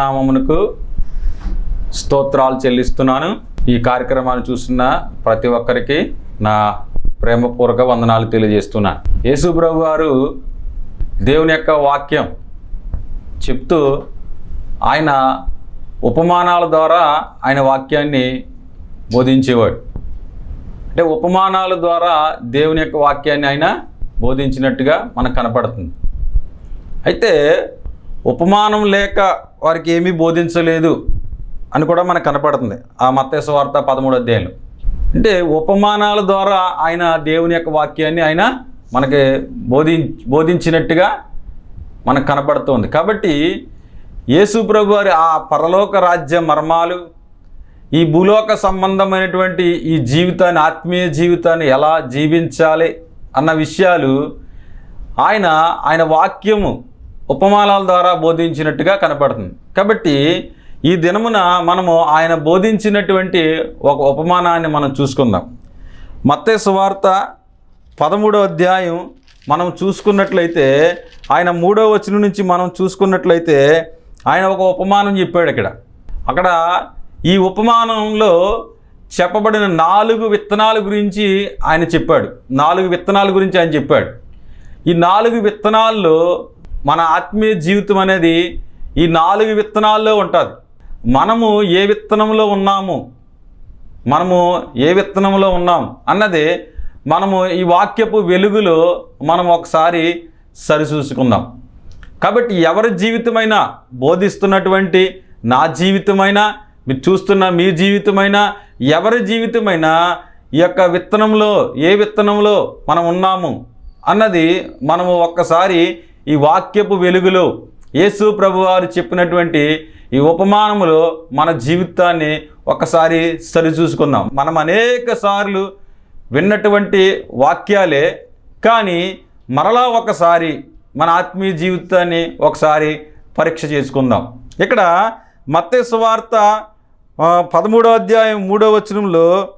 నామమునకు స్తోత్రాలు చెల్లిస్తున్నాను. ఈ కార్యక్రమాన్ని చూస్తున్న ప్రతి ఒక్కరికి నా ప్రేమపూర్వక వందనాలు తెలియజేస్తున్నాను యేసు ప్రభు గారు దేవుని యొక్క వాక్యం చెప్తూ ఆయన ఉపమానాల ద్వారా ఆయన వాక్యాన్ని బోధించేవాడు. అంటే ఉపమానాల ద్వారా దేవుని యొక్క వాక్యాన్ని ఆయన బోధించినట్టుగా మనకు కనపడుతుంది. అయితే ఉపమానం లేక వారికి ఏమీ బోధించలేదు అని కూడా మనకు కనపడుతుంది ఆ మత్స్య వార్త పదమూడు అధ్యాయులు. అంటే ఉపమానాల ద్వారా ఆయన దేవుని యొక్క వాక్యాన్ని ఆయన మనకి బోధి బోధించినట్టుగా మనకు కనపడుతుంది. కాబట్టి యేసు ప్రభు వారి ఆ పరలోక రాజ్య మర్మాలు ఈ భూలోక సంబంధమైనటువంటి ఈ జీవితాన్ని ఆత్మీయ జీవితాన్ని ఎలా జీవించాలి అన్న విషయాలు ఆయన ఆయన వాక్యము ఉపమానాల ద్వారా బోధించినట్టుగా కనపడుతుంది. కాబట్టి ఈ దినమున మనము ఆయన బోధించినటువంటి ఒక ఉపమానాన్ని మనం చూసుకుందాం. మత్తే సువార్త పదమూడో అధ్యాయం మనం చూసుకున్నట్లయితే ఆయన మూడో వచనం నుంచి మనం చూసుకున్నట్లయితే ఆయన ఒక ఉపమానం చెప్పాడు ఇక్కడ. అక్కడ ఈ ఉపమానంలో చెప్పబడిన నాలుగు విత్తనాల గురించి ఆయన చెప్పాడు. నాలుగు విత్తనాల గురించి ఆయన చెప్పాడు. ఈ నాలుగు విత్తనాల్లో మన ఆత్మీయ జీవితం అనేది ఈ నాలుగు విత్తనాల్లో ఉంటుంది. మనము ఏ విత్తనంలో ఉన్నాము? మనము ఏ విత్తనంలో ఉన్నాం? అన్నది మనము ఈ వాక్యపు వెలుగులో మనం ఒకసారి సరిచూసుకుందాం. కాబట్టి ఎవరి జీవితమైనా బోధిస్తున్నటువంటి నా జీవితమైనా మీరు చూస్తున్న మీ జీవితమైనా ఎవరి జీవితమైనా ఈ యొక్క విత్తనంలో ఏ విత్తనంలో మనం ఉన్నాము? అన్నది మనము ఒక్కసారి ఈ వాక్యపు వెలుగులో యేసు ప్రభు వారు చెప్పినటువంటి ఈ ఉపమానములో మన జీవితాన్ని ఒకసారి సరిచూసుకుందాం. మనం అనేక సార్లు విన్నటువంటి వాక్యాలే కానీ మరలా ఒకసారి మన ఆత్మీయ జీవితాన్ని ఒకసారి పరీక్ష చేసుకుందాం. ఇక్కడ మత్తయి పదమూడో అధ్యాయం మూడో వచనంలో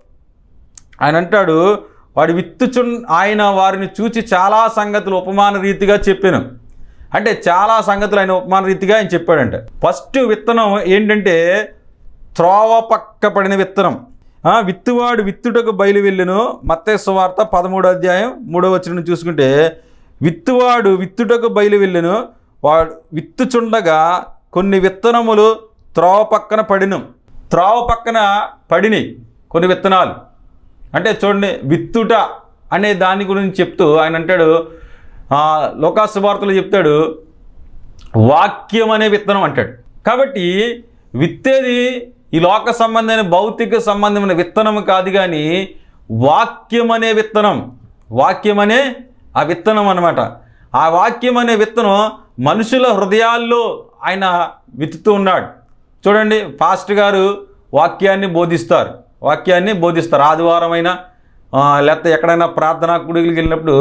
ఆయన అంటాడు వాడి విత్తుచు ఆయన వారిని చూచి చాలా సంగతులు ఉపమాన రీతిగా చెప్పాను. అంటే చాలా సంగతులు ఆయన ఉపమాన రీతిగా ఆయన చెప్పాడంట. ఫస్ట్ విత్తనం ఏంటంటే త్రోవ పక్క పడిన విత్తనం విత్తువాడు విత్తుటకు బయలు వెళ్ళును. మత్తయి సువార్త పదమూడో అధ్యాయం మూడో వచ్చిన చూసుకుంటే విత్తువాడు విత్తుటకు బయలు వెళ్ళును. వాడు విత్తుచుండగా కొన్ని విత్తనములు త్రోవ పక్కన పడిను. త్రోవ పక్కన పడినాయి కొన్ని విత్తనాలు. అంటే చూడండి విత్తుట అనే దాని గురించి చెప్తూ ఆయన అంటాడు ఆ, లోకాసు వార్తలు చెప్తాడు వాక్యం అనే విత్తనం అంటాడు. కాబట్టి విత్తేది ఈ లోక సంబంధమైన భౌతిక సంబంధమైన విత్తనం కాదు కానీ వాక్యం అనే విత్తనం. వాక్యం అనే ఆ విత్తనం అన్నమాట. ఆ వాక్యం అనే విత్తనం మనుషుల హృదయాల్లో ఆయన విత్తుతూ ఉన్నాడు. చూడండి పాస్ట్ గారు వాక్యాన్ని బోధిస్తారు. వాక్యాన్ని బోధిస్తారు. ఆదివారం అయినా లేకపోతే ఎక్కడైనా ప్రార్థనా కుడికి వెళ్ళినప్పుడు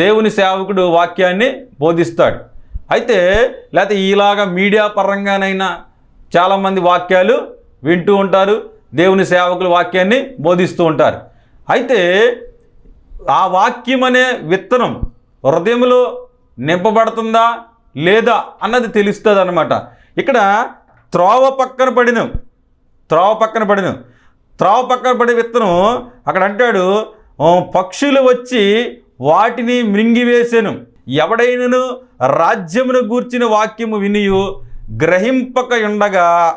దేవుని సేవకుడు వాక్యాన్ని బోధిస్తాడు. అయితే లేకపోతే ఈలాగా మీడియా పరంగానైనా చాలామంది వాక్యాలు వింటూ ఉంటారు. దేవుని సేవకులు వాక్యాన్ని బోధిస్తూ ఉంటారు. అయితే ఆ వాక్యం అనే విత్తనం హృదయంలో నింపబడుతుందా లేదా అన్నది తెలుస్తుంది అనమాట ఇక్కడ త్రోవ పక్కన పడిన త్రోవ పక్కన పడిన త్రావ పక్కన పడే విత్తనం అక్కడ అంటాడు పక్షులు వచ్చి వాటిని మృంగివేశాను ఎవడైనను రాజ్యమును గూర్చిన వాక్యము వినియు గ్రహింపక ఉండగా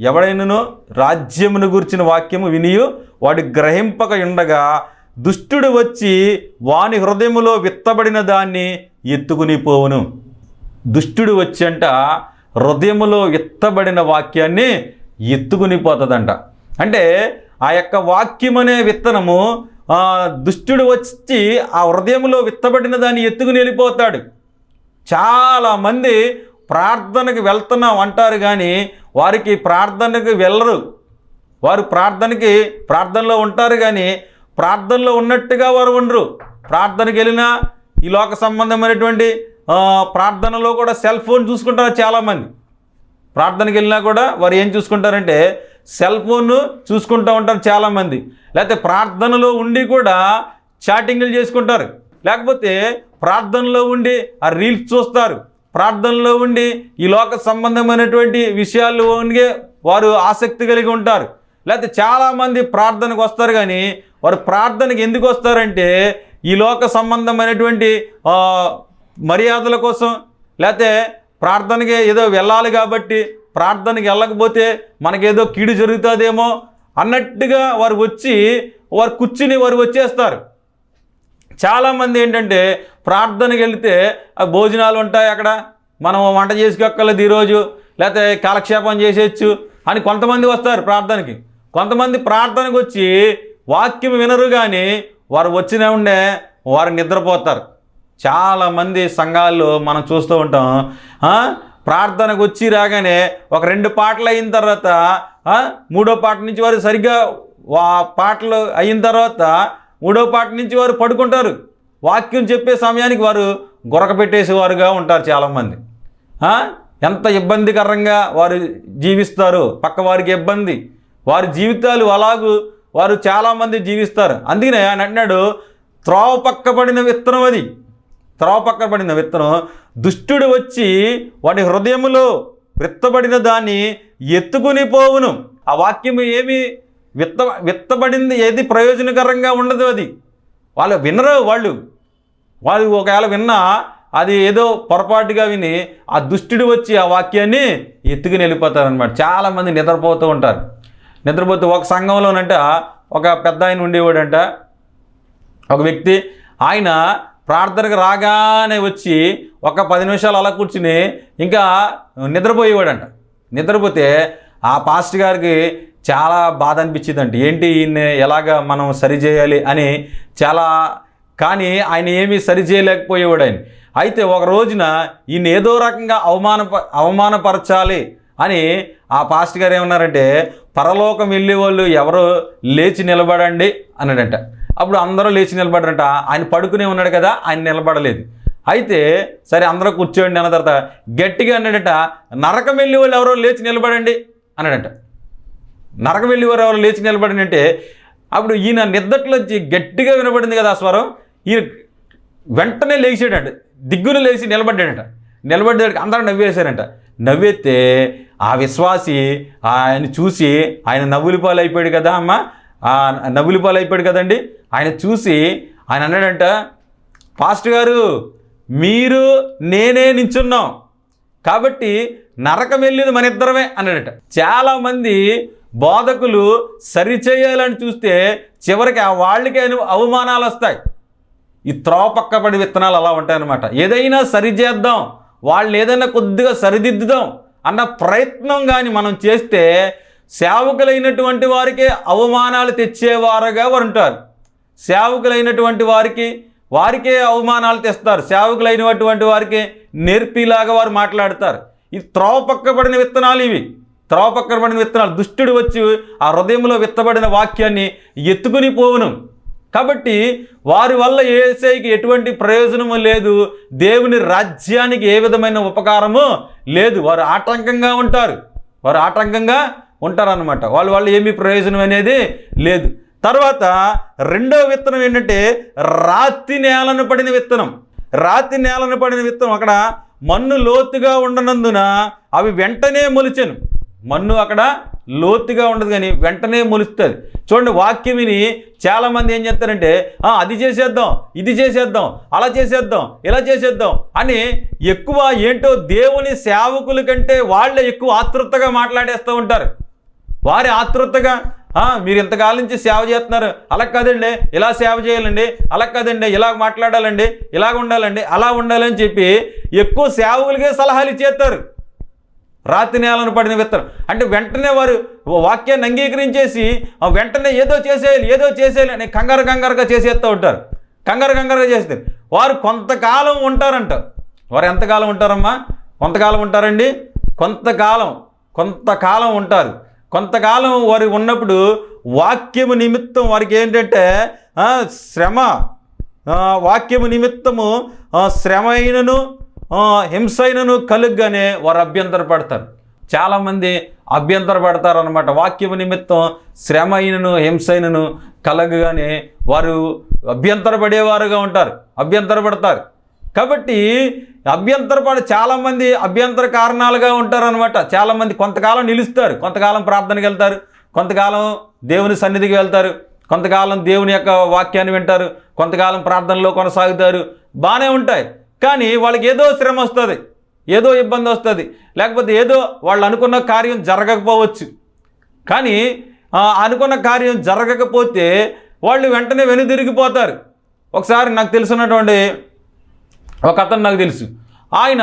ఎవడైనను రాజ్యమును గూర్చిన వాక్యము వినియు వాడు గ్రహింపక ఉండగా దుష్టుడు వచ్చి వాని హృదయములో విత్తబడిన దాన్ని ఎత్తుకుని పోవును. దుష్టుడు వచ్చి అంట హృదయములో విత్తబడిన వాక్యాన్ని ఎత్తుకుని పోతుందంట. అంటే ఆ యొక్క వాక్యం అనే విత్తనము దుష్టుడు వచ్చి ఆ హృదయంలో విత్తబడిన దాన్ని ఎత్తుకుని వెళ్ళిపోతాడు. చాలామంది ప్రార్థనకు వెళ్తున్నాం అంటారు కానీ వారికి ప్రార్థనకు వెళ్ళరు. వారు ప్రార్థనకి ప్రార్థనలో ఉంటారు కానీ ప్రార్థనలో ఉన్నట్టుగా వారు ఉండరు. ప్రార్థనకి వెళ్ళినా ఈ లోక సంబంధమైనటువంటి ప్రార్థనలో కూడా సెల్ ఫోన్ చూసుకుంటారు చాలామంది ప్రార్థనకి వెళ్ళినా కూడా వారు ఏం చూసుకుంటారంటే సెల్ ఫోన్ చూసుకుంటూ ఉంటారు చాలామంది. లేకపోతే ప్రార్థనలో ఉండి కూడా చాటింగ్లు చేసుకుంటారు. లేకపోతే ప్రార్థనలో ఉండి ఆ రీల్స్ చూస్తారు. ప్రార్థనలో ఉండి ఈ లోక సంబంధమైనటువంటి విషయాలు ఉండే వారు ఆసక్తి కలిగి ఉంటారు. లేకపోతే చాలామంది ప్రార్థనకు వస్తారు కానీ వారు ప్రార్థనకి ఎందుకు వస్తారంటే ఈ లోక సంబంధమైనటువంటి మర్యాదల కోసం. లేకపోతే ప్రార్థనకి ఏదో వెళ్ళాలి కాబట్టి ప్రార్థనకి వెళ్ళకపోతే మనకేదో కీడు జరుగుతుందేమో అన్నట్టుగా వారు వచ్చి వారు కూర్చుని వారు వచ్చేస్తారు. చాలామంది ఏంటంటే ప్రార్థనకి వెళితే భోజనాలు ఉంటాయి అక్కడ మనం వంట చేసుకోక్కర్లేదు ఈరోజు లేకపోతే కాలక్షేపం చేసేయచ్చు అని కొంతమంది వస్తారు ప్రార్థనకి. కొంతమంది ప్రార్థనకు వచ్చి వాక్యం వినరు కానీ వారు వచ్చిన ఉండే వారు నిద్రపోతారు. చాలామంది సంఘాల్లో మనం చూస్తూ ఉంటాం ప్రార్థనకు వచ్చి రాగానే ఒక రెండు పాటలు అయిన తర్వాత మూడో పాట నుంచి వారు సరిగ్గా వా పాటలు అయిన తర్వాత మూడో పాట నుంచి వారు పడుకుంటారు. వాక్యం చెప్పే సమయానికి వారు గొరక పెట్టేసేవారుగా ఉంటారు చాలామంది. ఎంత ఇబ్బందికరంగా వారు జీవిస్తారు పక్క వారికి ఇబ్బంది. వారి జీవితాలు అలాగూ వారు చాలామంది జీవిస్తారు. అందుకనే ఆయన అంటున్నాడు త్రోవ పక్కబడిన విత్తనం అది. త్రోవ పక్కబడిన విత్తనం దుష్టుడు వచ్చి వాడి హృదయములో విత్తబడిన దాన్ని ఎత్తుకుని పోవును. ఆ వాక్యము ఏమి విత్త విత్తబడింది ఏది ప్రయోజనకరంగా ఉండదు అది. వాళ్ళు వినరు వాళ్ళు. వాళ్ళు ఒకవేళ విన్నా అది ఏదో పొరపాటుగా విని ఆ దుష్టుడు వచ్చి ఆ వాక్యాన్ని ఎత్తుకుని వెళ్ళిపోతారనమాట చాలామంది నిద్రపోతూ ఉంటారు. నిద్రపోతూ ఒక సంఘంలోనంట ఒక పెద్ద ఆయన ఉండేవాడంట. ఒక వ్యక్తి ఆయన ప్రార్థనకు రాగానే వచ్చి ఒక పది నిమిషాలు అలా కూర్చుని ఇంకా నిద్రపోయేవాడంట. నిద్రపోతే ఆ పాస్ట్ గారికి చాలా బాధ అనిపించిందంట. ఏంటి ఈయన్ని ఎలాగ మనం సరిచేయాలి అని చాలా కానీ ఆయన ఏమీ సరిచేయలేకపోయేవాడు ఆయన. అయితే ఒక రోజున ఈయన ఏదో రకంగా అవమాన అవమానపరచాలి అని ఆ పాస్ట్ గారు ఏమన్నారంటే పరలోకం వెళ్ళే వాళ్ళు ఎవరు? లేచి నిలబడండి అన్నాడంట. అప్పుడు అందరూ లేచి నిలబడరంట ఆయన పడుకునే ఉన్నాడు కదా ఆయన నిలబడలేదు. అయితే సరే అందరూ కూర్చోండి అన్న తర్వాత గట్టిగా అన్నాడట నరకం వెళ్ళే వాళ్ళు ఎవరో? లేచి నిలబడండి అన్నాడట. నరకం వెళ్ళి వారు ఎవరో? లేచి నిలబడండి అంటే అప్పుడు ఈయన నిద్దట్లో వచ్చి గట్టిగా వినబడింది కదా ఆ స్వరం ఈయన వెంటనే లేచాడంట. దిగ్గున లేచి నిలబడ్డాడంట. నిలబడ్డాడు అందరూ నవ్వేశారంట. నవ్వెత్తే ఆ విశ్వాసి ఆయన చూసి ఆయన నవ్వులిపాలు అయిపోయాడు కదా అమ్మ? ఆ నవ్వులి అయిపోయాడు కదండి? ఆయన చూసి ఆయన అన్నాడంట పాస్టర్ గారు మీరు నేనే నించున్నాం. కాబట్టి నరకం వెళ్ళేది మన ఇద్దరమే అన్నాడట. చాలామంది బోధకులు సరిచేయాలని చూస్తే చివరికి ఆ వాళ్ళకే అవమానాలు వస్తాయి. ఈ త్రోపక్కబడి విత్తనాలు అలా ఉంటాయన్నమాట. ఏదైనా సరిచేద్దాం వాళ్ళని ఏదైనా కొద్దిగా సరిదిద్దుదాం. అన్న ప్రయత్నం కానీ మనం చేస్తే సేవకులైనటువంటి వారికే అవమానాలు తెచ్చేవారుగా వారు ఉంటారు. సేవకులైనటువంటి వారికి వారికే అవమానాలు తెస్తారు. సేవకులైనటువంటి వారికి నేర్పిలాగా వారు మాట్లాడతారు. ఈ త్రోవ పక్కబడిన విత్తనాలు ఇవి. త్రోవ పక్కబడిన విత్తనాలు. దుష్టుడు వచ్చి ఆ హృదయంలో విత్తబడిన వాక్యాన్ని ఎత్తుకుని పోవును. కాబట్టి వారి వల్ల ఏసైకి ఎటువంటి ప్రయోజనము లేదు దేవుని రాజ్యానికి ఏ విధమైన ఉపకారము లేదు. వారు ఆటంకంగా ఉంటారు. వారు ఆటంకంగా ఉంటారన్నమాట. వాళ్ళు వల్ల ఏమీ ప్రయోజనం అనేది లేదు. తర్వాత రెండో విత్తనం ఏంటంటే రాతి నేలను పడిన విత్తనం. రాతి నేలను పడిన విత్తనం అక్కడ మన్ను లోతుగా ఉండనందున అవి వెంటనే మొలిచెను. మన్ను అక్కడ లోతుగా ఉండదు కానీ వెంటనే మొలుస్తుంది. చూడండి వాక్యం విని చాలామంది ఏం చేస్తారంటే అది చేసేద్దాం ఇది చేసేద్దాం అలా చేసేద్దాం ఇలా చేసేద్దాం అని ఎక్కువ ఏంటో దేవుని సేవకుల కంటే వాళ్ళే ఎక్కువ ఆతృతగా మాట్లాడేస్తూ ఉంటారు. వారి ఆతృతగా మీరు ఇంతకాలం నుంచి సేవ చేస్తున్నారు అలా కాదండి ఇలా సేవ చేయాలండి అలా కాదండి ఇలా మాట్లాడాలండి ఇలాగ ఉండాలండి అలా ఉండాలని చెప్పి ఎక్కువ సేవకులకే సలహాలు ఇచ్చేస్తారు. రాతి నేలను పడిన విత్తనం. అంటే వెంటనే వారు వాక్యాన్ని అంగీకరించేసి వెంటనే ఏదో చేసేయాలి ఏదో చేసేయాలి అని కంగారు కంగారుగా చేసేస్తూ ఉంటారు. కంగారు కంగారుగా చేస్తారు. వారు కొంతకాలం ఉంటారంట. వారు ఎంతకాలం ఉంటారమ్మా? కొంతకాలం ఉంటారండి? కొంతకాలం. కొంతకాలం ఉంటారు. కొంతకాలం వారు ఉన్నప్పుడు వాక్యము నిమిత్తం వారికి ఏంటంటే శ్రమ. వాక్యము నిమిత్తము శ్రమ అయినను హింసైనను కలుగ్గానే వారు అభ్యంతర పడతారు చాలామంది అభ్యంతర పడతారు అనమాట వాక్యము నిమిత్తం శ్రమ అయినను హింసైనను కలగగానే వారు అభ్యంతర పడేవారుగా ఉంటారు. అభ్యంతర పడతారు కాబట్టి అభ్యంతరపడి చాలామంది అభ్యంతర కారణాలుగా ఉంటారనమాట చాలామంది కొంతకాలం నిలుస్తారు. కొంతకాలం ప్రార్థనకి వెళ్తారు. కొంతకాలం దేవుని సన్నిధికి వెళ్తారు. కొంతకాలం దేవుని యొక్క వాక్యాన్ని వింటారు. కొంతకాలం ప్రార్థనలో కొనసాగుతారు. బాగానే ఉంటాయి. కానీ వాళ్ళకి ఏదో శ్రమ వస్తుంది ఏదో ఇబ్బంది వస్తుంది. లేకపోతే ఏదో వాళ్ళు అనుకున్న కార్యం జరగకపోవచ్చు. కానీ అనుకున్న కార్యం జరగకపోతే వాళ్ళు వెంటనే వెనుదిరిగిపోతారు. ఒకసారి నాకు తెలిసినటువంటి ఒక అతను నాకు తెలుసు. ఆయన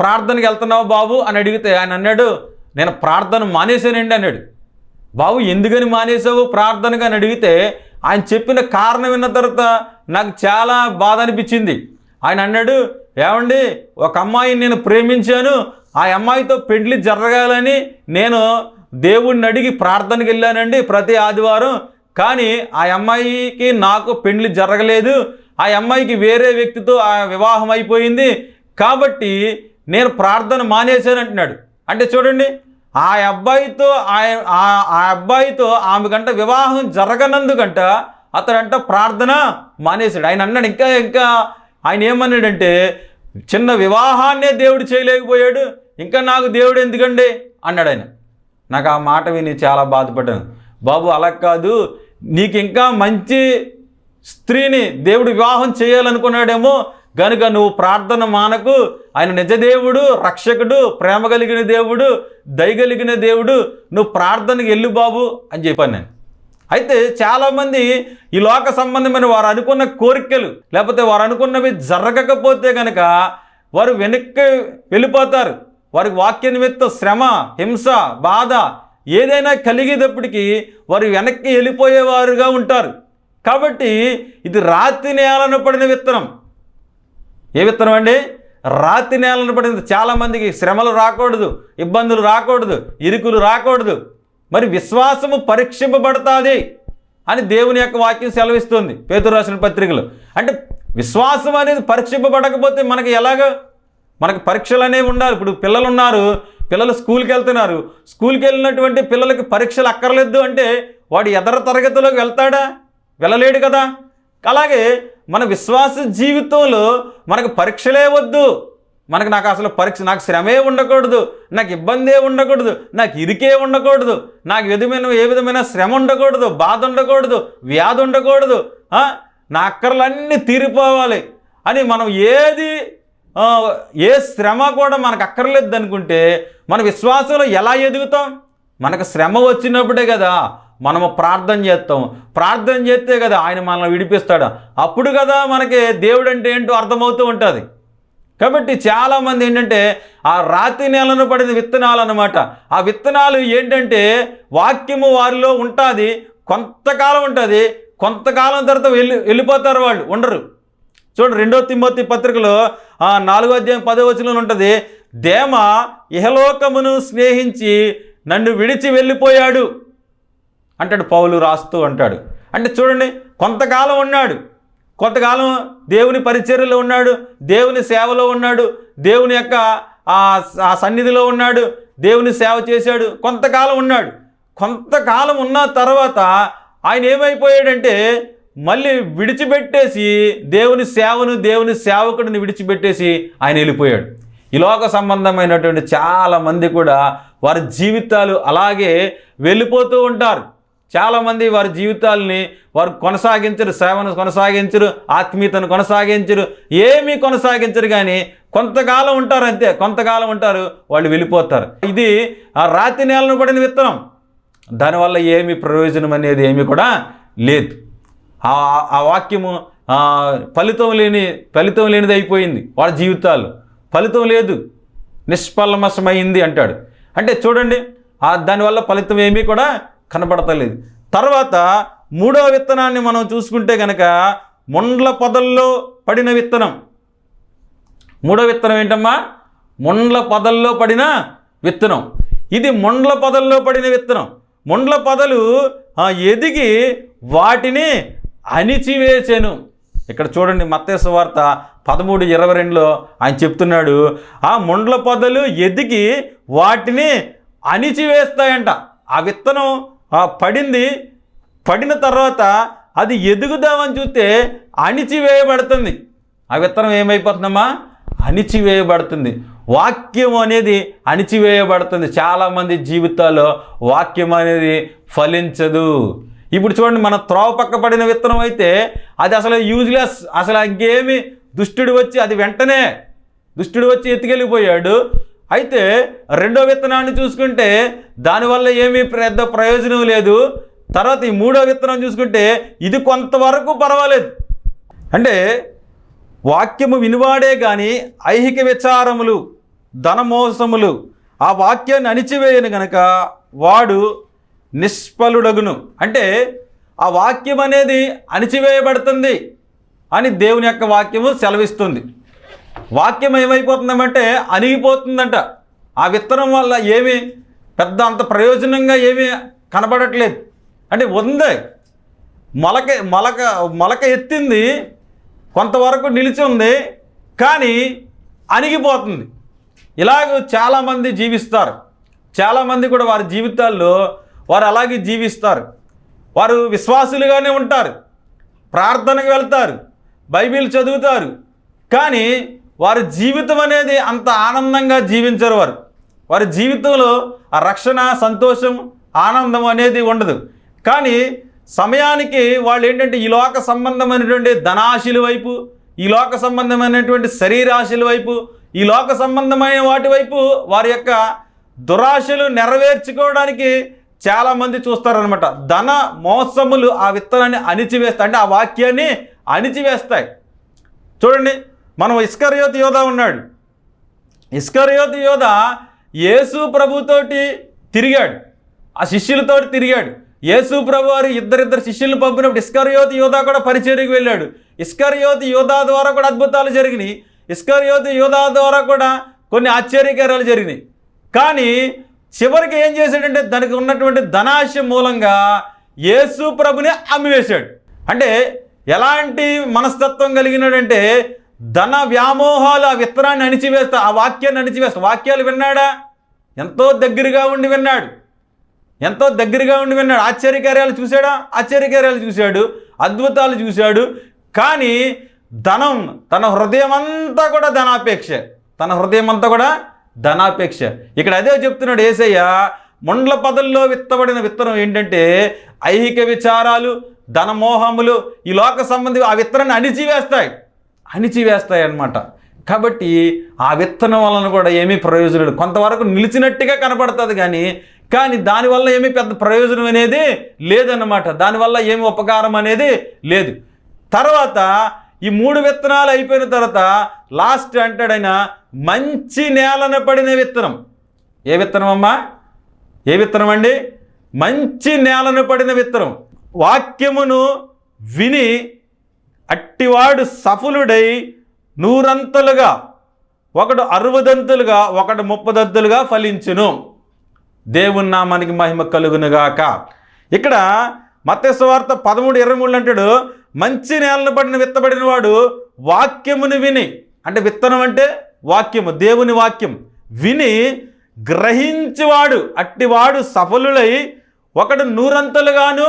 ప్రార్థనకి వెళ్తున్నావు బాబు అని అడిగితే ఆయన అన్నాడు నేను ప్రార్థన మానేశానండి అన్నాడు. బాబు ఎందుకని మానేసావు ప్రార్థనగా అని అడిగితే ఆయన చెప్పిన కారణం విన్న తర్వాత నాకు చాలా బాధ అనిపించింది. ఆయన అన్నాడు ఏమండి ఒక అమ్మాయిని నేను ప్రేమించాను. ఆ అమ్మాయితో పెండ్లి జరగాలని నేను దేవుణ్ణి అడిగి ప్రార్థనకి వెళ్ళానండి ప్రతి ఆదివారం. కానీ ఆ అమ్మాయికి నాకు పెండ్లి జరగలేదు. ఆ అమ్మాయికి వేరే వ్యక్తితో ఆ వివాహం అయిపోయింది. కాబట్టి నేను ప్రార్థన మానేశాను అంటున్నాడు. అంటే చూడండి ఆ అబ్బాయితో ఆ- ఆ- ఆమె కంట వివాహం జరగనందుకంట అతడంట ప్రార్థన మానేశాడు. ఆయన అన్నాడు ఇంకా ఇంకా ఆయన ఏమన్నాడంటే చిన్న వివాహాన్నే దేవుడు చేయలేకపోయాడు ఇంకా నాకు దేవుడు ఎందుకండి? అన్నాడు ఆయన. నాకు ఆ మాట విని చాలా బాధపడ్డాను. బాబు అలా కాదు. నీకు ఇంకా మంచి స్త్రీని దేవుడు వివాహం చేయాలనుకున్నాడేమో గనుక నువ్వు ప్రార్థన మానకు. ఆయన నిజదేవుడు రక్షకుడు ప్రేమ కలిగిన దేవుడు దయగలిగిన దేవుడు. నువ్వు ప్రార్థనకి వెళ్ళు బాబు అని చెప్పాను నేను. అయితే చాలామంది ఈ లోక సంబంధమైన వారు అనుకున్న కోరికలు లేకపోతే వారు అనుకున్నవి జరగకపోతే కనుక వారు వెనక్కి వెళ్ళిపోతారు. వారికి వాక్య నిమిత్త శ్రమ హింస బాధ ఏదైనా కలిగేటప్పటికీ వారు వెనక్కి వెళ్ళిపోయేవారుగా ఉంటారు. కాబట్టి ఇది రాతి నేలను పడిన విత్తనం. ఏ విత్తనం అండి? రాతి నేలను పడింది చాలామందికి శ్రమలు రాకూడదు ఇబ్బందులు రాకూడదు ఇరుకులు రాకూడదు. మరి విశ్వాసము పరీక్షింపబడుతుంది అని దేవుని యొక్క వాక్యం సెలవిస్తుంది. పేదరు రాసిన పత్రికలు. అంటే విశ్వాసం అనేది పరీక్షింపబడకపోతే మనకి ఎలాగ? మనకి పరీక్షలు అనేవి ఉండాలి. ఇప్పుడు పిల్లలు ఉన్నారు పిల్లలు స్కూల్కి వెళ్తున్నారు. స్కూల్కి వెళ్ళినటువంటి పిల్లలకి పరీక్షలు అక్కర్లేదు అంటే వాడు ఎదర తరగతిలోకి వెళ్తాడా? వెళ్ళలేడు కదా. అలాగే మన విశ్వాస జీవితంలో మనకు పరీక్షలే వద్దు. మనకు నాకు అసలు పరీక్ష నాకు శ్రమే ఉండకూడదు నాకు ఇబ్బందే ఉండకూడదు నాకు ఇరికే ఉండకూడదు నాకు విధమైన ఏ విధమైన శ్రమ ఉండకూడదు బాధ ఉండకూడదు వ్యాధి ఉండకూడదు నా అక్కర్లన్నీ తీరిపోవాలి అని మనం ఏది ఏ శ్రమ కూడా మనకు అక్కర్లేదు అనుకుంటే మన విశ్వాసంలో ఎలా ఎదుగుతాం? మనకు శ్రమ వచ్చినప్పుడే కదా మనము ప్రార్థన చేస్తాం. ప్రార్థన చేస్తే కదా ఆయన మనల్ని విడిపిస్తాడు. అప్పుడు కదా మనకి దేవుడు అంటే ఏంటో అర్థమవుతూ ఉంటుంది. కాబట్టి చాలామంది ఏంటంటే ఆ రాతి నేలను పడిన విత్తనాలు అన్నమాట. ఆ విత్తనాలు ఏంటంటే వాక్యము వారిలో ఉంటుంది కొంతకాలం ఉంటుంది కొంతకాలం తర్వాత వెళ్ళి వెళ్ళిపోతారు వాళ్ళు ఉండరు. చూడండి రెండో తిమ్మోతి పత్రికలో ఆ నాలుగో అధ్యాయం పదో వచనంలో ఉంటుంది దేమ ఇహలోకమును స్నేహించి నన్ను విడిచి వెళ్ళిపోయాడు. అంటాడు పౌలు రాస్తూ అంటాడు అంటే చూడండి కొంతకాలం ఉన్నాడు. కొంతకాలం దేవుని పరిచర్యలో ఉన్నాడు దేవుని సేవలో ఉన్నాడు దేవుని యొక్క ఆ సన్నిధిలో ఉన్నాడు దేవుని సేవ చేశాడు కొంతకాలం ఉన్నాడు. కొంతకాలం ఉన్న తర్వాత ఆయన ఏమైపోయాడంటే మళ్ళీ విడిచిపెట్టేసి దేవుని సేవను దేవుని సేవకుడిని విడిచిపెట్టేసి ఆయన వెళ్ళిపోయాడు. ఈ లోక సంబంధమైనటువంటి చాలామంది కూడా వారి జీవితాలు అలాగే వెళ్ళిపోతూ ఉంటారు. చాలామంది వారి జీవితాలని వారు కొనసాగించరు సేవను కొనసాగించరు ఆత్మీయతను కొనసాగించరు ఏమీ కొనసాగించరు కానీ కొంతకాలం ఉంటారు అంతే కొంతకాలం ఉంటారు వాళ్ళు వెళ్ళిపోతారు. ఇది ఆ రాతి నేలను పడిన విత్తనం. దానివల్ల ఏమి ప్రయోజనం అనేది ఏమి కూడా లేదు. ఆ వాక్యము ఫలితం లేని ఫలితం లేనిది అయిపోయింది వాళ్ళ జీవితాలు. ఫలితం లేదు. నిష్ఫలమసమైంది అంటాడు. అంటే చూడండి దానివల్ల ఫలితం ఏమీ కూడా కనబడతలేదు. తర్వాత మూడో విత్తనాన్ని మనం చూసుకుంటే కనుక ముండ్ల పొదల్లో పడిన విత్తనం. మూడో విత్తనం ఏంటమ్మా? ముండ్ల పొదల్లో పడిన విత్తనం. ఇది ముండ్ల పొదల్లో పడిన విత్తనం. ముండ్ల పొదలు ఆ, ఎదిగి వాటిని అణిచివేసాను. ఇక్కడ చూడండి మత్స్య వార్త పదమూడు ఇరవై రెండులో ఆయన చెప్తున్నాడు ఆ ముండ్ల పొదలు ఎదిగి వాటిని అణిచివేస్తాయంట. ఆ విత్తనం పడింది పడిన తర్వాత అది ఎదుగుదామని చూస్తే అణిచివేయబడుతుంది. ఆ విత్తనం ఏమైపోతుందమ్మా? అణిచివేయబడుతుంది. వాక్యం అనేది అణిచివేయబడుతుంది. చాలామంది జీవితాల్లో వాక్యం అనేది ఫలించదు. ఇప్పుడు చూడండి మన త్రోవ పక్క పడిన విత్తనం అయితే అది అసలు యూజ్లెస్ అసలు ఇంకేమి దుష్టుడు వచ్చి అది వెంటనే దుష్టుడు వచ్చి ఎత్తుకెళ్ళిపోయాడు. అయితే రెండో విత్తనాన్ని చూసుకుంటే దానివల్ల ఏమీ పెద్ద ప్రయోజనం లేదు. తర్వాత ఈ మూడో విత్తనం చూసుకుంటే ఇది కొంతవరకు పర్వాలేదు. అంటే వాక్యము వినివాడే కానీ ఐహిక విచారములు ధనమోసములు ఆ వాక్యాన్ని అణిచివేయను గనక వాడు నిష్ఫలుడగును. అంటే ఆ వాక్యం అనేది అణిచివేయబడుతుంది అని దేవుని యొక్క వాక్యము సెలవిస్తుంది. వాక్యం ఏమైపోతుందంటే అణిగిపోతుందంట. ఆ విత్తనం వల్ల ఏమి పెద్ద అంత ప్రయోజనంగా ఏమీ కనబడట్లేదు. అంటే ఉంది. మొలక మొలక మొలక ఎత్తింది. కొంతవరకు నిలిచి ఉంది. కానీ అణిగిపోతుంది. ఇలాగ చాలామంది జీవిస్తారు. చాలామంది కూడా వారి జీవితాల్లో వారు అలాగే జీవిస్తారు. వారు విశ్వాసులుగానే ఉంటారు. ప్రార్థనకు వెళ్తారు. బైబిల్ చదువుతారు. కానీ వారి జీవితం అనేది అంత ఆనందంగా జీవించరు వారు. వారి జీవితంలో ఆ రక్షణ సంతోషం ఆనందం అనేది ఉండదు. కానీ సమయానికి వాళ్ళు ఏంటంటే ఈ లోక సంబంధమైనటువంటి ధనాశుల వైపు ఈ లోక సంబంధమైనటువంటి శరీరాశుల వైపు ఈ లోక సంబంధమైన వాటి వైపు వారి యొక్క దురాశలు నెరవేర్చుకోవడానికి చాలామంది చూస్తారనమాట ధన మోసములు ఆ విత్తనాన్ని అణిచివేస్తాయి. అంటే ఆ వాక్యాన్ని అణిచివేస్తాయి. చూడండి మనం ఇస్కర్యోత్ యోధ ఉన్నాడు. ఇస్కర్యోత్ యోధ యేసు ప్రభుతోటి తిరిగాడు. ఆ శిష్యులతో తిరిగాడు. యేసు ప్రభు వారు ఇద్దరిద్దరు శిష్యులు పంపినప్పుడు ఇస్కర్యోత్ యోధా కూడా పరిచర్యకు వెళ్ళాడు. ఇస్కర్యోత్ యోధా ద్వారా కూడా అద్భుతాలు జరిగినాయి. ఇస్కర్యోత్ యోధా ద్వారా కూడా కొన్ని ఆశ్చర్యకరాలు జరిగినాయి. కానీ చివరికి ఏం చేశాడంటే దానికి ఉన్నటువంటి ధనాశ మూలంగా యేసు ప్రభుని అమ్మివేశాడు. అంటే ఎలాంటి మనస్తత్వం కలిగినాడంటే ధన వ్యామోహాలు ఆ విత్తనాన్ని అణిచివేస్తా ఆ వాక్యాన్ని అణిచివేస్తా. వాక్యాలు విన్నాడా? ఎంతో దగ్గరగా ఉండి విన్నాడు. ఎంతో దగ్గరగా ఉండి విన్నాడు. ఆశ్చర్యకార్యాలు చూశాడా? ఆశ్చర్యకార్యాలు చూశాడు. అద్భుతాలు చూశాడు. కానీ ధనం తన హృదయం అంతా కూడా ధనాపేక్ష. తన హృదయం అంతా కూడా ధనాపేక్ష. ఇక్కడ అదే చెప్తున్నాడు ఏసయ్య ముండ్ల పదల్లో విత్తబడిన విత్తనం ఏంటంటే ఐహిక విచారాలు ధనమోహములు ఈ లోక సంబంధి ఆ విత్తనాన్ని అణిచివేస్తాయి. అణిచివేస్తాయి అన్నమాట కాబట్టి ఆ విత్తనం వలన కూడా ఏమీ ప్రయోజనం లేదు. కొంతవరకు నిలిచినట్టుగా కనపడుతుంది కానీ కానీ దానివల్ల ఏమీ పెద్ద ప్రయోజనం అనేది లేదన్నమాట. దానివల్ల ఏమి ఉపకారం అనేది లేదు. తర్వాత ఈ మూడు విత్తనాలు అయిపోయిన తర్వాత లాస్ట్ అంటాడైనా మంచి నేలన పడిన విత్తనం. ఏ విత్తనం అమ్మా? ఏ విత్తనం అండి? మంచి నేలను పడిన విత్తనం. వాక్యమును విని అట్టివాడు సఫలుడై నూరంతలుగా ఒకడు అరవదంతులుగా ఒకడు ముప్పదంతులుగా ఫలించును. దేవుని నామానికి మహిమ కలుగునుగాక. ఇక్కడ మత్స్యవార్త పదమూడు ఇరవై మూడు అంటాడు మంచి నేలను పడిన విత్తబడిన వాడు వాక్యమును విని అంటే విత్తనం అంటే వాక్యము దేవుని వాక్యం. విని గ్రహించివాడు అట్టివాడు సఫలులై ఒకడు నూరంతలుగాను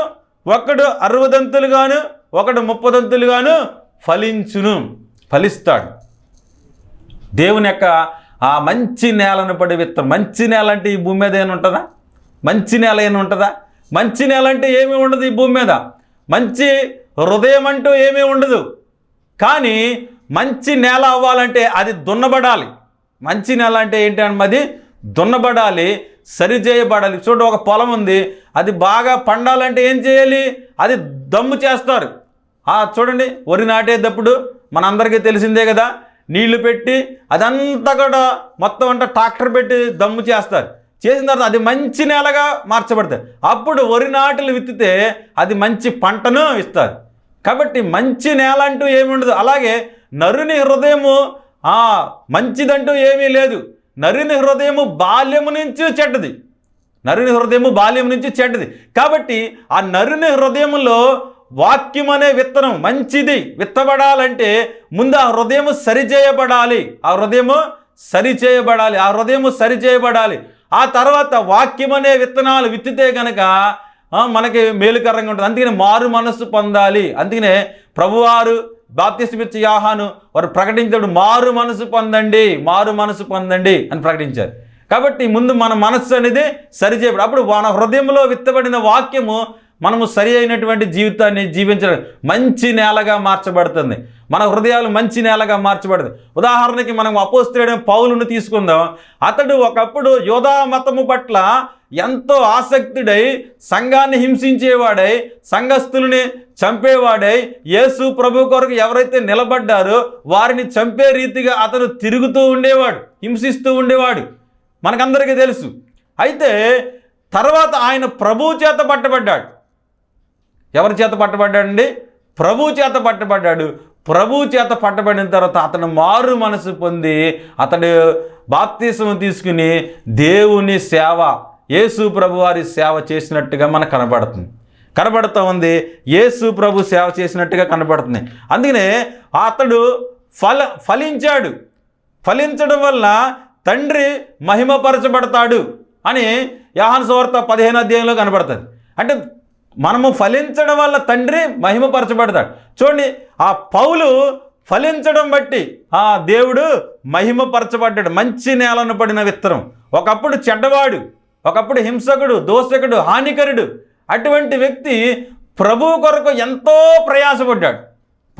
ఒకడు అరవదంతులుగాను ఒకడు ముప్పదంతులుగాను ఫలించును ఫలిస్తాడు. దేవుని యొక్క ఆ మంచి నేలను పడి విత్తనం మంచి నేల అంటే ఈ భూమి మీద ఏమి ఉంటుందా? మంచి నేల ఏమైనా ఉంటుందా? మంచి నేల అంటే ఏమీ ఉండదు ఈ భూమి మీద. మంచి హృదయం అంటూ ఏమీ ఉండదు. కానీ మంచి నేల అవ్వాలంటే అది దున్నబడాలి. మంచి నేల అంటే ఏంటి అన్నది? దున్నబడాలి. సరిచేయబడాలి. చూడండి ఒక పొలం ఉంది. అది బాగా పండాలంటే ఏం చేయాలి? అది దమ్ము చేస్తారు. ఆ చూడండి వరి నాటేటప్పుడు మనందరికీ తెలిసిందే కదా నీళ్ళు పెట్టి అదంతా కూడా మొత్తం అంతా ట్రాక్టర్ పెట్టి దమ్ము చేస్తారు. చేసిన తర్వాత అది మంచి నేలగా మార్చబడతాయి. అప్పుడు వరి నాటులు విత్తితే అది మంచి పంటను ఇస్తారు. కాబట్టి మంచి నేల అంటూ ఏమి ఉండదు. అలాగే నరుని హృదయము మంచిదంటూ ఏమీ లేదు. నరుని హృదయము బాల్యము నుంచి చెడ్డది. నరుని హృదయము బాల్యం నుంచి చెడ్డది. కాబట్టి ఆ నరుని హృదయంలో వాక్యం అనే విత్తనం మంచిది. విత్తబడాలంటే ముందు ఆ హృదయము సరిచేయబడాలి. ఆ హృదయము సరిచేయబడాలి. ఆ హృదయము సరిచేయబడాలి. ఆ తర్వాత వాక్యం అనే విత్తనాలు విత్తితే కనుక మనకి మేలుకరంగా ఉంటుంది. అందుకని మారు మనస్సు పొందాలి. అందుకనే ప్రభువారు బాప్తిస్మిచ్చి యాహాను వారు ప్రకటించాడు మారు మనసు పొందండి మారు మనసు పొందండి అని ప్రకటించారు. కాబట్టి ముందు మన మనస్సు అనేది సరిచేపడు అప్పుడు మన హృదయంలో విత్తబడిన వాక్యము మనము సరి అయినటువంటి జీవితాన్ని జీవించడం మంచి నేలగా మార్చబడుతుంది. మన హృదయాలు మంచి నేలగా మార్చబడుతుంది. ఉదాహరణకి మనం అపోస్తుడైన పౌలును తీసుకుందాం. అతడు ఒకప్పుడు యోధా మతము పట్ల ఎంతో ఆసక్తుడై సంఘాన్ని హింసించేవాడై సంఘస్థులని చంపేవాడై యేసు ప్రభు కొరకు ఎవరైతే నిలబడ్డారో వారిని చంపే రీతిగా అతను తిరుగుతూ ఉండేవాడు హింసిస్తూ ఉండేవాడు. మనకందరికీ తెలుసు. అయితే తర్వాత ఆయన ప్రభు చేత పట్టబడ్డాడు. ఎవరి చేత పట్టబడ్డాడండి? ప్రభు చేత పట్టబడ్డాడు. ప్రభు చేత పట్టబడిన తర్వాత అతను మారు మనసు పొంది అతడు బాప్తీసం తీసుకుని దేవుని సేవ యేసు ప్రభు వారి సేవ చేసినట్టుగా మనకు కనబడుతుంది. కనబడుతూ ఉంది యేసు ప్రభు సేవ చేసినట్టుగా కనబడుతుంది. అందుకనే అతడు ఫల ఫలించాడు. ఫలించడం వల్ల తండ్రి మహిమపరచబడతాడు అని యాహాన్ సువార్త పదిహేను అధ్యాయంలో కనబడుతుంది. అంటే మనము ఫలించడం వల్ల తండ్రి మహిమపరచబడతాడు. చూడండి ఆ పౌలు ఫలించడం బట్టి ఆ దేవుడు మహిమపరచబడ్డాడు. మంచి నేలను పడిన విత్తనం. ఒకప్పుడు చెడ్డవాడు. ఒకప్పుడు హింసకుడు దోషకుడు హానికరుడు అటువంటి వ్యక్తి ప్రభు కొరకు ఎంతో ప్రయాసపడ్డాడు.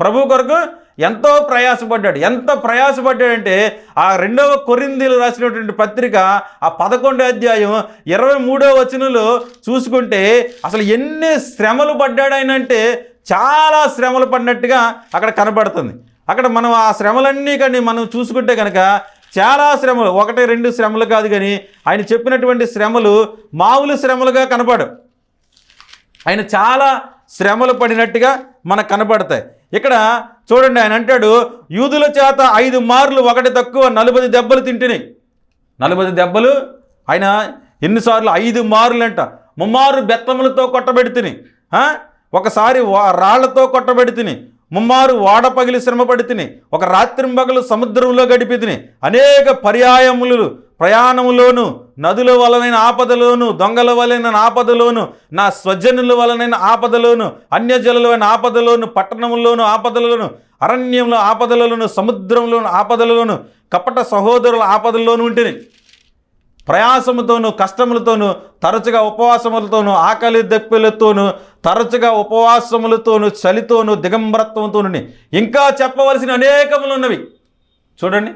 ప్రభు కొరకు ఎంతో ప్రయాసపడ్డాడు. ఎంత ప్రయాసపడ్డాడంటే ఆ రెండవ కొరిందీలు రాసినటువంటి పత్రిక ఆ పదకొండో అధ్యాయం ఇరవై మూడో వచనంలో చూసుకుంటే అసలు ఎన్ని శ్రమలు పడ్డాడాయనంటే చాలా శ్రమలు పడినట్టుగా అక్కడ కనబడుతుంది. అక్కడ మనం ఆ శ్రమలన్నీ కానీ మనం చూసుకుంటే కనుక చాలా శ్రమలు ఒకటి రెండు శ్రమలు కాదు కానీ ఆయన చెప్పినటువంటి శ్రమలు మామూలు శ్రమలుగా కనపడవు ఆయన చాలా శ్రమలు పడినట్టుగా మనకు కనపడతాయి. ఇక్కడ చూడండి ఆయన అంటాడు యూదుల చేత ఐదు మార్లు ఒకటి తక్కువ నలభై దెబ్బలు తింటున్నాయి. నలభై దెబ్బలు? ఆయన ఎన్నిసార్లు? ఐదు మార్లు అంట. ముమ్మారు బెత్తములతో కొట్టబెడితిని ఒకసారి రాళ్ళతో కొట్టబెడితిని ముమ్మారు వాడ పగిలి శ్రమ ఒక రాత్రింబగలు సముద్రంలో గడిపితిని అనేక పర్యాయములు ప్రయాణములోను నదుల వలనైన ఆపదలోను దొంగల వలన ఆపదలోను నా స్వజనుల వలనైన ఆపదలోను అన్యజనులైన ఆపదలోను పట్టణములోను ఆపదలోను అరణ్యంలో ఆపదలలోను సముద్రంలోను ఆపదలలోను కపట సహోదరుల ఆపదలోను ఉంటిని. ప్రయాసముతోనూ కష్టములతోనూ తరచుగా ఉపవాసములతోనూ ఆకలి దెప్పులతోనూ తరచుగా ఉపవాసములతోనూ చలితోనూ దిగంబరత్వంతోనూ ఇంకా చెప్పవలసిన అనేకములు ఉన్నవి. చూడండి.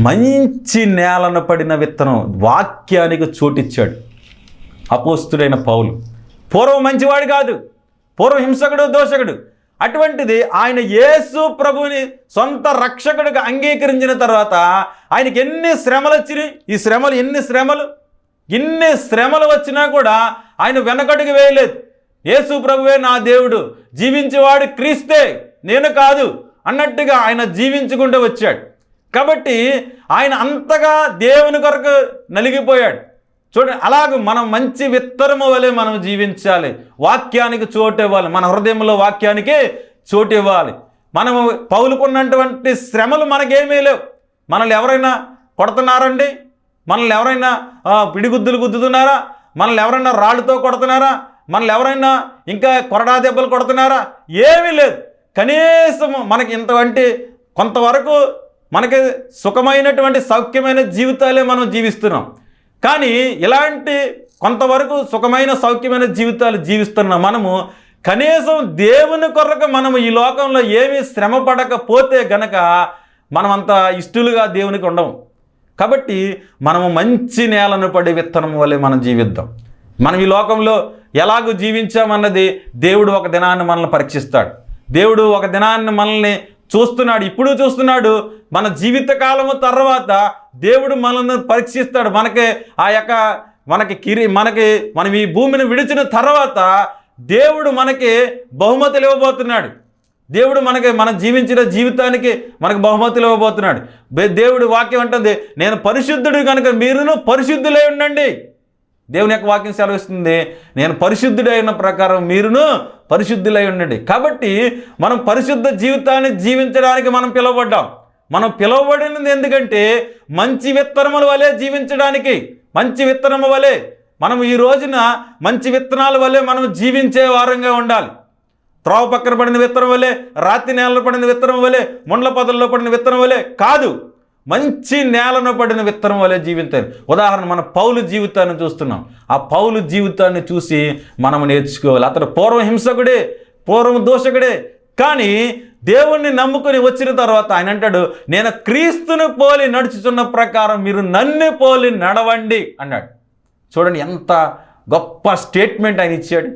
మంచి నేలను పడిన విత్తనం వాక్యానికి చోటిచ్చాడు అపోస్తుడైన పౌలు. పూర్వం మంచివాడు కాదు. పూర్వం హింసకుడు దోషకుడు. అటువంటిది ఆయన యేసు ప్రభుని సొంత రక్షకుడిగా అంగీకరించిన తర్వాత ఆయనకి ఎన్ని శ్రమలు వచ్చినాయి ఈ శ్రమలు ఎన్ని శ్రమలు? ఎన్ని శ్రమలు వచ్చినా కూడా ఆయన వెనకడుగు వేయలేదు. యేసు ప్రభువే నా దేవుడు. జీవించేవాడు క్రీస్తే. నేను కాదు అన్నట్టుగా ఆయన జీవించుకుంటూ వచ్చాడు. కాబట్టి ఆయన అంతగా దేవుని కొరకు నలిగిపోయాడు. చూడండి అలాగ మనం మంచి విత్తరము వలె మనం జీవించాలి. వాక్యానికి చోటు ఇవ్వాలి. మన హృదయంలో వాక్యానికి చోటు ఇవ్వాలి. మనము పౌలుకున్నటువంటి శ్రమలు మనకేమీ లేవు. మనల్ని ఎవరైనా కొడుతున్నారండి? మనల్ని ఎవరైనా పిడిగుద్దులు గుద్దుతున్నారా? మనల్ని ఎవరైనా రాళ్ళతో కొడుతున్నారా? మనల్ని ఎవరైనా ఇంకా కొరడా దెబ్బలు కొడుతున్నారా? ఏమీ లేదు. కనీసం మనకి ఇంతవంటి కొంతవరకు మనకి సుఖమైనటువంటి సౌఖ్యమైన జీవితాలే మనం జీవిస్తున్నాం. కానీ ఇలాంటి కొంతవరకు సుఖమైన సౌఖ్యమైన జీవితాలు జీవిస్తున్న మనము కనీసం దేవుని కొరకు మనము ఈ లోకంలో ఏమీ శ్రమ పడకపోతే గనక మనమంత ఇష్టలుగా దేవునికి ఉండము. కాబట్టి మనము మంచి నేలను పడి విత్తనం వల్లే మనం జీవిద్దాం. మనం ఈ లోకంలో ఎలాగూ జీవించామన్నది దేవుడు ఒక దినాన్ని మనల్ని పరీక్షిస్తాడు. దేవుడు ఒక దినాన్ని మనల్ని చూస్తున్నాడు ఇప్పుడు చూస్తున్నాడు మన జీవిత కాలము తర్వాత దేవుడు మనల్ని పరీక్షిస్తాడు. మనకి ఆ యొక్క మనకి కిరి మనకి మనం ఈ భూమిని విడిచిన తర్వాత దేవుడు మనకి బహుమతులు ఇవ్వబోతున్నాడు. దేవుడు మనకి మనం జీవించిన జీవితానికి మనకు బహుమతులు ఇవ్వబోతున్నాడు. దేవుడు వాక్యం అంటుంది నేను పరిశుద్ధుడు కనుక మీరును పరిశుద్ధులై ఉండండి. దేవుని యొక్క వాక్యం సెలవిస్తుంది నేను పరిశుద్ధుడైన ప్రకారం మీరును పరిశుద్ధులై ఉండండి. కాబట్టి మనం పరిశుద్ధ జీవితాన్ని జీవించడానికి మనం పిలువబడ్డాం. మనం పిలువబడినది ఎందుకంటే మంచి విత్తనముల వలె జీవించడానికి మంచి విత్తనము వలె మనం ఈ రోజున మంచి విత్తనాల వలె మనం జీవించే వారంగా ఉండాలి. త్రోవ పక్కన పడిన విత్తనం వలె రాతి నేలలో పడిన విత్తనం వలె ముండ్ల పొదల్లో పడిన విత్తనం వలె కాదు. మంచి నేలను పడిన విత్తనం వలె జీవితాన్ని ఉదాహరణ మన పౌలు జీవితాన్ని చూస్తున్నాం. ఆ పౌలు జీవితాన్ని చూసి మనం నేర్చుకోవాలి. అతడు పూర్వ హింసకుడే పూర్వం దోషకుడే. కానీ దేవుణ్ణి నమ్ముకొని వచ్చిన తర్వాత ఆయన అంటాడు నేను క్రీస్తుని పోలి నడుచుతున్న ప్రకారం మీరు నన్ను పోలి నడవండి అన్నాడు. చూడండి ఎంత గొప్ప స్టేట్మెంట్ ఆయన ఇచ్చాడు.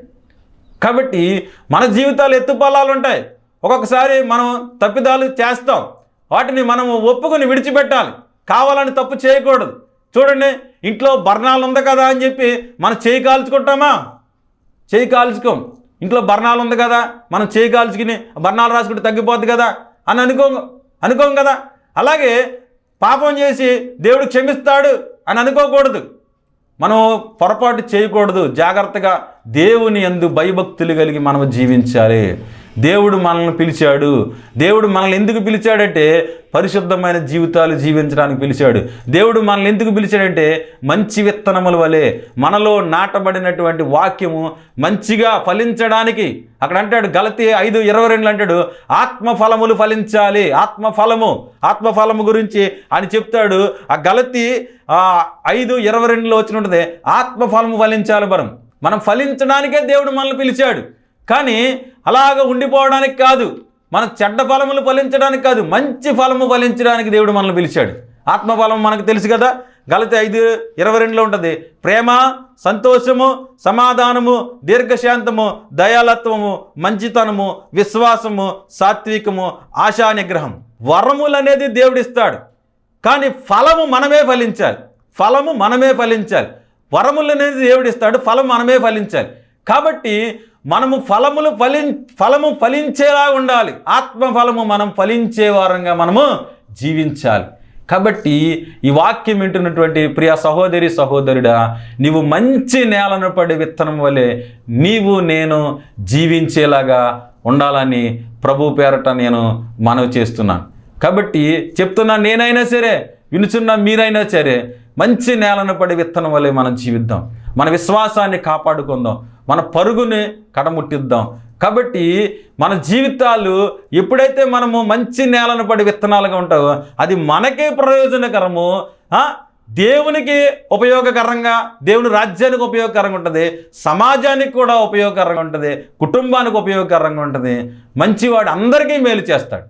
కాబట్టి మన జీవితాలు ఎత్తుపల్లాలు ఉంటాయి. ఒక్కొక్కసారి మనం తప్పిదాలు చేస్తాం. వాటిని మనం ఒప్పుకొని విడిచిపెట్టాలి. కావాలని తప్పు చేయకూడదు. చూడండి ఇంట్లో బర్ణాలు ఉంది కదా అని చెప్పి మనం చేయి కాల్చుకుంటామా? చేయి కాల్చుకోం. ఇంట్లో బర్ణాలు ఉంది కదా మనం చేయి కాల్చుకుని బర్ణాలు రాసుకుంటే తగ్గిపోద్ది కదా అని అనుకో అనుకోం కదా. అలాగే పాపం చేసి దేవుడు క్షమిస్తాడు అని అనుకోకూడదు. మనం పొరపాటు చేయకూడదు. జాగ్రత్తగా దేవుని ఎందు భయభక్తులు కలిగి మనం జీవించాలి. దేవుడు మనల్ని పిలిచాడు. దేవుడు మనల్ని ఎందుకు పిలిచాడంటే పరిశుద్ధమైన జీవితాలు జీవించడానికి పిలిచాడు. దేవుడు మనల్ని ఎందుకు పిలిచాడంటే మంచి విత్తనముల వలె మనలో నాటబడినటువంటి వాక్యము మంచిగా ఫలించడానికి. అక్కడ అంటాడు గలతి ఐదు ఇరవై రెండు అంటాడు ఆత్మఫలములు ఫలించాలి ఆత్మఫలము ఆత్మఫలము గురించి అని చెప్తాడు. ఆ గలతి ఐదు ఇరవై రెండులో వచ్చిన ఉంటుంది ఆత్మఫలము ఫలించాలి మనం మనం ఫలించడానికే దేవుడు మనల్ని పిలిచాడు. కానీ అలాగ ఉండిపోవడానికి కాదు. మన చెడ్డ ఫలములు ఫలించడానికి కాదు మంచి ఫలము ఫలించడానికి దేవుడు మనల్ని పిలిచాడు. ఆత్మఫలం మనకు తెలుసు కదా. గలతి ఐదు ఇరవై రెండులో ఉంటుంది. ప్రేమ సంతోషము సమాధానము దీర్ఘశాంతము దయాలత్వము మంచితనము విశ్వాసము సాత్వికము ఆశా నిగ్రహం వరములు అనేది దేవుడిస్తాడు. కానీ ఫలము మనమే ఫలించాలి. ఫలము మనమే ఫలించాలి. వరములు అనేది దేవుడిస్తాడు. ఫలం మనమే ఫలించాలి. కాబట్టి మనము ఫలములు ఫలి ఫలము ఫలించేలా ఉండాలి. ఆత్మ ఫలము మనం ఫలించే వారంగా మనము జీవించాలి. కాబట్టి ఈ వాక్యం వింటున్నటువంటి ప్రియ సహోదరి సహోదరుడా నీవు మంచి నేలను పడి విత్తనం వలె నీవు నేను జీవించేలాగా ఉండాలని ప్రభు పేరట నేను మనవి చేస్తున్నాను. కాబట్టి చెప్తున్నా నేనైనా సరే వినుచున్న మీరైనా సరే మంచి నేలను పడి విత్తనం వలె మనం జీవిద్దాం. మన విశ్వాసాన్ని కాపాడుకుందాం. మన పరుగుని కడముట్టిద్దాం. కాబట్టి మన జీవితాలు ఎప్పుడైతే మనము మంచి నేలను పడి విత్తనాలుగా ఉంటావో అది మనకే ప్రయోజనకరము దేవునికి ఉపయోగకరంగా దేవుని రాజ్యానికి ఉపయోగకరంగా ఉంటుంది సమాజానికి కూడా ఉపయోగకరంగా ఉంటుంది కుటుంబానికి ఉపయోగకరంగా ఉంటుంది. మంచివాడు అందరికీ మేలు చేస్తాడు.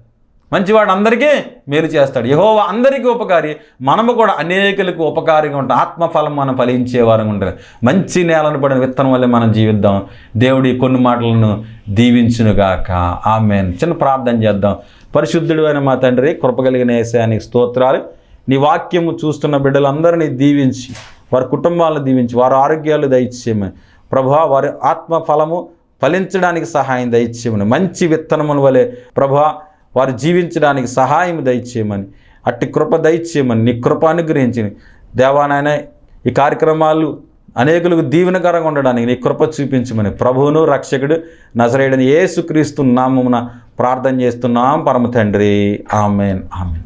మంచివాడు అందరికీ మేలు చేస్తాడు. యహోవ అందరికీ ఉపకారి మనము కూడా అనేకులకు ఉపకారిగా ఉంటాం. ఆత్మఫలం మనం ఫలించే వారంగా ఉంటుంది మంచి నేలను పడిన విత్తనం వల్లే మనం జీవిద్దాం. దేవుడి కొన్ని మాటలను దీవించునుగాక. ఆమె చిన్న ప్రార్థన చేద్దాం. పరిశుద్ధుడు అయిన మా తండ్రి కృపగలిగిన ఏసానికి స్తోత్రాలు. నీ వాక్యము చూస్తున్న బిడ్డలందరినీ దీవించి వారి కుటుంబాలను దీవించి వారి ఆరోగ్యాలు దయచేయమని. ప్రభా వారి ఆత్మ ఫలము ఫలించడానికి సహాయం దయచేయమని. మంచి విత్తనముల వలె ప్రభా వారు జీవించడానికి సహాయం దయచేయమని అట్టి కృప దయచేయమని నీ కృప అనుగ్రహించి దేవానాయన ఈ కార్యక్రమాలు అనేకులకు దీవెనకరంగా ఉండడానికి నీ కృప చూపించమని ప్రభువును రక్షకుడు నజరేయుడని ఏసుక్రీస్తు నామమున ప్రార్థన చేస్తున్నాం. పరమ తండ్రి. ఆమెన్. ఆమెన్.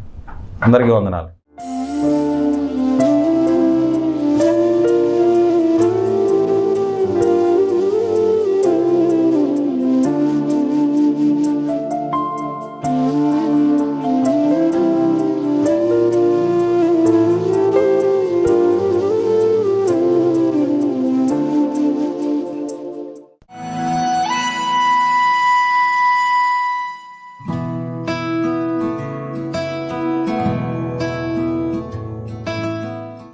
అందరికీ వందనాలు.